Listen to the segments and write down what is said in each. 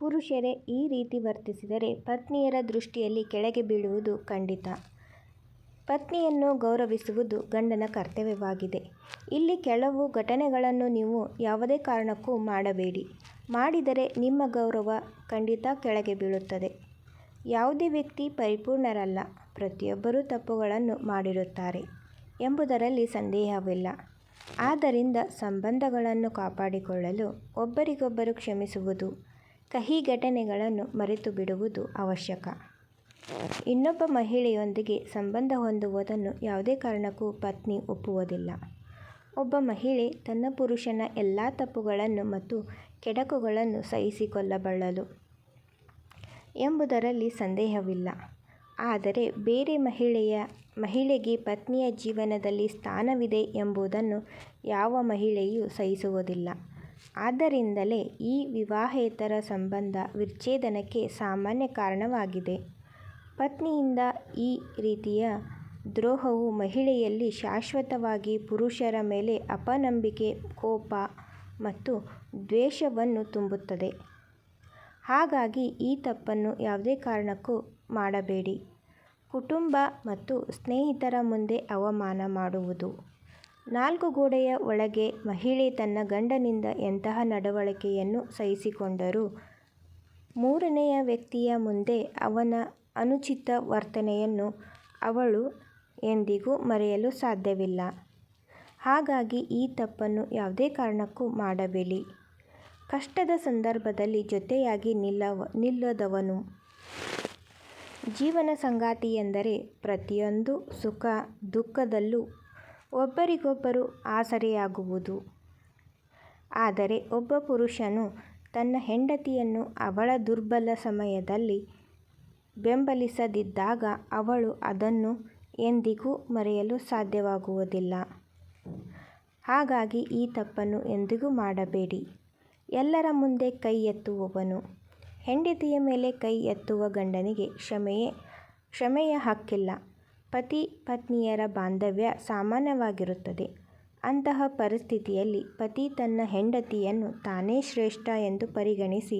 ಪುರುಷರೇ ಈ ರೀತಿ ವರ್ತಿಸಿದರೆ ಪತ್ನಿಯರ ದೃಷ್ಟಿಯಲ್ಲಿ ಕೆಳಗೆ ಬೀಳುವುದು ಖಂಡಿತ. ಪತ್ನಿಯನ್ನು ಗೌರವಿಸುವುದು ಗಂಡನ ಕರ್ತವ್ಯವಾಗಿದೆ. ಇಲ್ಲಿ ಕೆಲವು ಘಟನೆಗಳನ್ನು ನೀವು ಯಾವುದೇ ಕಾರಣಕ್ಕೂ ಮಾಡಬೇಡಿ. ಮಾಡಿದರೆ ನಿಮ್ಮ ಗೌರವ ಖಂಡಿತ ಕೆಳಗೆ ಬೀಳುತ್ತದೆ. ಯಾವುದೇ ವ್ಯಕ್ತಿ ಪರಿಪೂರ್ಣರಲ್ಲ. ಪ್ರತಿಯೊಬ್ಬರೂ ತಪ್ಪುಗಳನ್ನು ಮಾಡಿರುತ್ತಾರೆ ಎಂಬುದರಲ್ಲಿ ಸಂದೇಹವಿಲ್ಲ. ಆದ್ದರಿಂದ ಸಂಬಂಧಗಳನ್ನು ಕಾಪಾಡಿಕೊಳ್ಳಲು ಒಬ್ಬರಿಗೊಬ್ಬರು ಕ್ಷಮಿಸುವುದು, ಕಹಿ ಘಟನೆಗಳನ್ನು ಮರೆತು ಬಿಡುವುದು ಅವಶ್ಯಕ. ಇನ್ನೊಬ್ಬ ಮಹಿಳೆಯೊಂದಿಗೆ ಸಂಬಂಧ ಹೊಂದುವುದನ್ನು ಯಾವುದೇ ಕಾರಣಕ್ಕೂ ಪತ್ನಿ ಒಪ್ಪುವುದಿಲ್ಲ. ಒಬ್ಬ ಮಹಿಳೆ ತನ್ನ ಪುರುಷನ ಎಲ್ಲಾ ತಪ್ಪುಗಳನ್ನು ಮತ್ತು ಕೆಡಕುಗಳನ್ನು ಸಹಿಸಿಕೊಳ್ಳಬಲ್ಲಳು ಎಂಬುದರಲ್ಲಿ ಸಂದೇಹವಿಲ್ಲ. ಆದರೆ ಬೇರೆ ಮಹಿಳೆಯ, ಮಹಿಳೆಗೆ ಪತ್ನಿಯ ಜೀವನದಲ್ಲಿ ಸ್ಥಾನವಿದೆ ಎಂಬುದನ್ನು ಯಾವ ಮಹಿಳೆಯೂ ಸಹಿಸುವುದಿಲ್ಲ. ಆದ್ದರಿಂದಲೇ ಈ ವಿವಾಹೇತರ ಸಂಬಂಧ ವಿಚ್ಛೇದನಕ್ಕೆ ಸಾಮಾನ್ಯ ಕಾರಣವಾಗಿದೆ. ಪತ್ನಿಯಿಂದ ಈ ರೀತಿಯ ದ್ರೋಹವು ಮಹಿಳೆಯಲ್ಲಿ ಶಾಶ್ವತವಾಗಿ ಪುರುಷರ ಮೇಲೆ ಅಪನಂಬಿಕೆ, ಕೋಪ ಮತ್ತು ದ್ವೇಷವನ್ನು ತುಂಬುತ್ತದೆ. ಹಾಗಾಗಿ ಈ ತಪ್ಪನ್ನು ಯಾವುದೇ ಕಾರಣಕ್ಕೂ ಮಾಡಬೇಡಿ. ಕುಟುಂಬ ಮತ್ತು ಸ್ನೇಹಿತರ ಮುಂದೆ ಅವಮಾನ ಮಾಡುವುದು. ನಾಲ್ಕು ಗೋಡೆಯ ಒಳಗೆ ಮಹಿಳೆ ತನ್ನ ಗಂಡನಿಂದ ಎಂತಹ ನಡವಳಿಕೆಯನ್ನು ಸಹಿಸಿಕೊಂಡರೂ ಮೂರನೆಯ ವ್ಯಕ್ತಿಯ ಮುಂದೆ ಅವನ ಅನುಚಿತ ವರ್ತನೆಯನ್ನು ಅವಳು ಎಂದಿಗೂ ಮರೆಯಲು ಸಾಧ್ಯವಿಲ್ಲ. ಹಾಗಾಗಿ ಈ ತಪ್ಪನ್ನು ಯಾವುದೇ ಕಾರಣಕ್ಕೂ ಮಾಡಬೇಡಿ. ಕಷ್ಟದ ಸಂದರ್ಭದಲ್ಲಿ ಜೊತೆಯಾಗಿ ನಿಲ್ಲದವನು. ಜೀವನ ಸಂಗಾತಿಯೆಂದರೆ ಪ್ರತಿಯೊಂದು ಸುಖ, ದುಃಖದಲ್ಲೂ ಒಬ್ಬರಿಗೊಬ್ಬರು ಆಸರೆಯಾಗುವುದು. ಆದರೆ ಒಬ್ಬ ಪುರುಷನು ತನ್ನ ಹೆಂಡತಿಯನ್ನು ಅವಳ ದುರ್ಬಲ ಸಮಯದಲ್ಲಿ ಬೆಂಬಲಿಸದಿದ್ದಾಗ ಅವಳು ಅದನ್ನು ಎಂದಿಗೂ ಮರೆಯಲು ಸಾಧ್ಯವಾಗುವುದಿಲ್ಲ. ಹಾಗಾಗಿ ಈ ತಪ್ಪನ್ನು ಎಂದಿಗೂ ಮಾಡಬೇಡಿ. ಎಲ್ಲರ ಮುಂದೆ ಕೈ ಎತ್ತುವವನು. ಹೆಂಡತಿಯ ಮೇಲೆ ಕೈ ಎತ್ತುವ ಗಂಡನಿಗೆ ಕ್ಷಮೆಯೇ, ಕ್ಷಮೆಯ ಹಕ್ಕಿಲ್ಲ. ಪತಿ ಪತ್ನಿಯರ ಬಾಂಧವ್ಯ ಸಾಮಾನ್ಯವಾಗಿರುತ್ತದೆ. ಅಂತಹ ಪರಿಸ್ಥಿತಿಯಲ್ಲಿ ಪತಿ ತನ್ನ ಹೆಂಡತಿಯನ್ನು ತಾನೇ ಶ್ರೇಷ್ಠ ಎಂದು ಪರಿಗಣಿಸಿ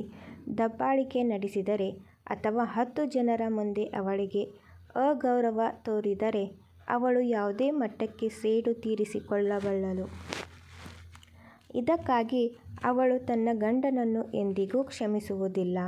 ದಬ್ಬಾಳಿಕೆ ನಡೆಸಿದರೆ ಅಥವಾ ಹತ್ತು ಜನರ ಮುಂದೆ ಅವಳಿಗೆ ಅಗೌರವ ತೋರಿದರೆ ಅವಳು ಯಾವುದೇ ಮಟ್ಟಕ್ಕೆ ಸೇಡು ತೀರಿಸಿಕೊಳ್ಳಬಲ್ಲಳು. ಇದಕ್ಕಾಗಿ ಅವಳು ತನ್ನ ಗಂಡನನ್ನು ಎಂದಿಗೂ ಕ್ಷಮಿಸುವುದಿಲ್ಲ.